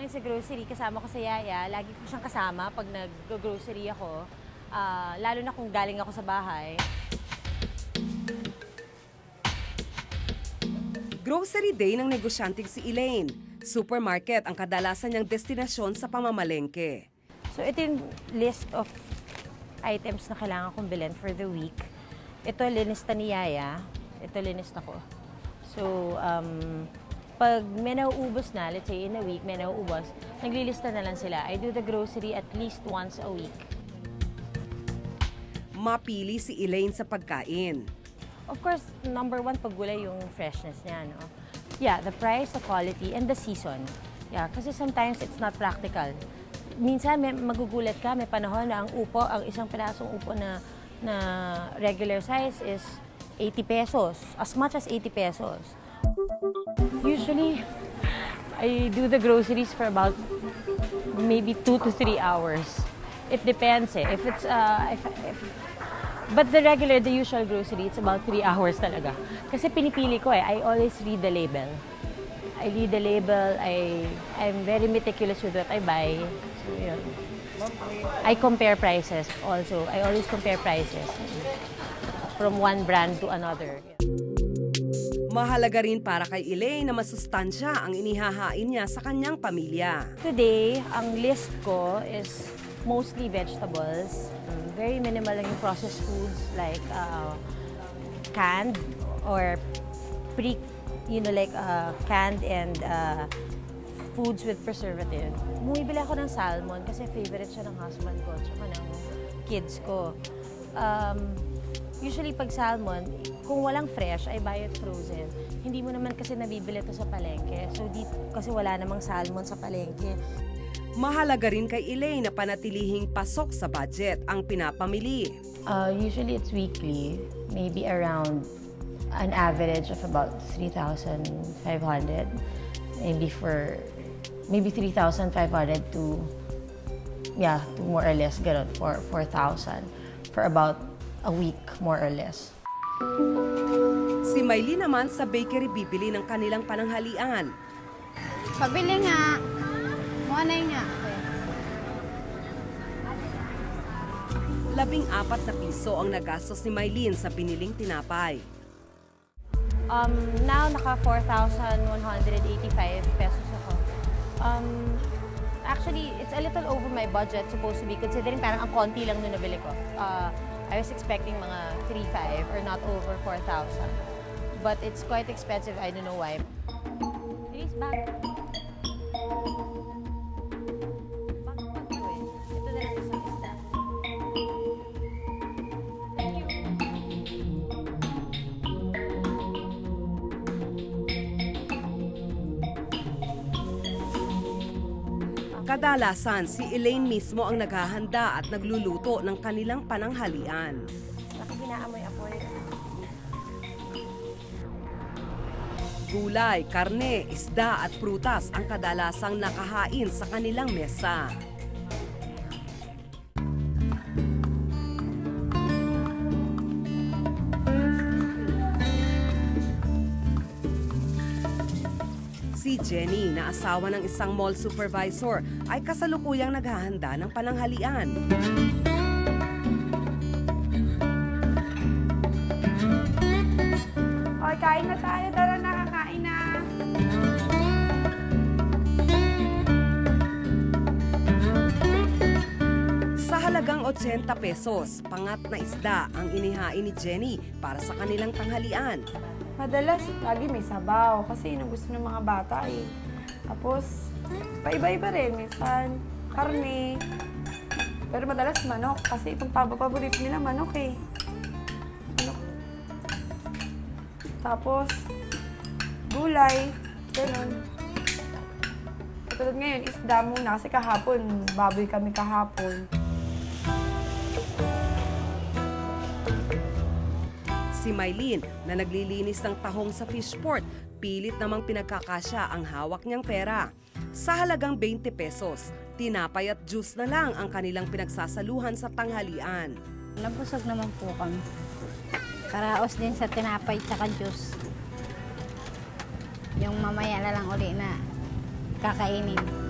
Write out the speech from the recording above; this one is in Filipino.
ngayon sa grocery, kasama ko sa Yaya. Lagi ko siyang kasama pag nag-grocery ako. Ah, lalo na kung galing ako sa bahay. Grocery day ng negosyanteng si Elaine. Supermarket ang kadalasan niyang destinasyon sa pamamalengke. So ito yung list of items na kailangan kong bilhin for the week. Ito linista ni Yaya. Ito linista ko. So, um, pag may nauubos na, let's say in a week, may nauubos, naglilista na lang sila. I do the grocery at least once a week. Mapili si Elaine sa pagkain. Of course, number one, pag gulay yung freshness niya, no? Yeah, the price, the quality, and the season. Yeah, kasi sometimes it's not practical. Minsan, may magugulat ka, may panahon na ang upo, ang isang pirasong upo na, na regular size is 80 pesos. As much as 80 pesos. Usually, I do the groceries for about maybe two to three hours. It depends eh. If it's, uh, if, if, But the regular, the usual grocery, it's about three hours talaga. Kasi pinipili ko eh, I always read the label. I read the label, I, I'm very meticulous with what I buy. So, yun. I compare prices also. I always compare prices from one brand to another. Mahalaga rin para kay Elaine na masustansya ang inihahain niya sa kanyang pamilya. Today, ang list ko is mostly vegetables. Um, very minimal lang yung processed foods like uh, canned or pre, you know, like uh, canned and uh, foods with preservative. Bumibili ako ng salmon kasi favorite siya ng husband ko tsaka ng kids ko. Um, usually pag salmon, kung walang fresh, I buy it frozen. Hindi mo naman kasi nabibili to sa palengke. So, di, kasi wala namang salmon sa palengke. Mahalaga rin kay Elaine na panatilihing pasok sa budget ang pinapamili. Uh, usually it's weekly, maybe around an average of about 3,500. Maybe for, maybe 3,500 to, yeah, to more or less, ganun, for 4,000 for about a week, more or less. Si Miley naman sa bakery bibili ng kanilang pananghalian. Pabili nga. Muanay nga. Labing apat na piso ang nagastos ni Maylene sa biniling tinapay. Um, now, naka 4,185 pesos ako. Um, actually, it's a little over my budget supposed to be considering parang ang konti lang nung nabili ko. Uh, I was expecting mga 3,500 or not over 4,000. But it's quite expensive. I don't know why. Please, back. Back, Kadalasan, si Elaine mismo ang naghahanda at nagluluto ng kanilang pananghalian. Bakit hinaamoy apoy? Gulay, karne, isda at prutas ang kadalasang nakahain sa kanilang mesa. Si Jenny, na asawa ng isang mall supervisor, ay kasalukuyang naghahanda ng pananghalian. Oy, kain na tayo. Tara na, kakain na. Sa halagang 80 pesos, pangat na isda ang inihain ni Jenny para sa kanilang tanghalian. Madalas, lagi may sabaw. Kasi yun ang gusto ng mga bata eh. Tapos, paiba-iba rin. Minsan, karne. Pero madalas manok. Kasi itong paborito nila manok eh. Manok. Tapos, gulay. Ganun. Katulad ngayon, isda muna. Kasi kahapon, baboy kami kahapon. Si Mylene, na naglilinis ng tahong sa fishport, pilit namang pinagkakasya ang hawak niyang pera. Sa halagang 20 pesos, tinapay at juice na lang ang kanilang pinagsasaluhan sa tanghalian. Nabusog naman po kami. Karaos din sa tinapay tsaka juice. Yung mamaya na lang uli na kakainin.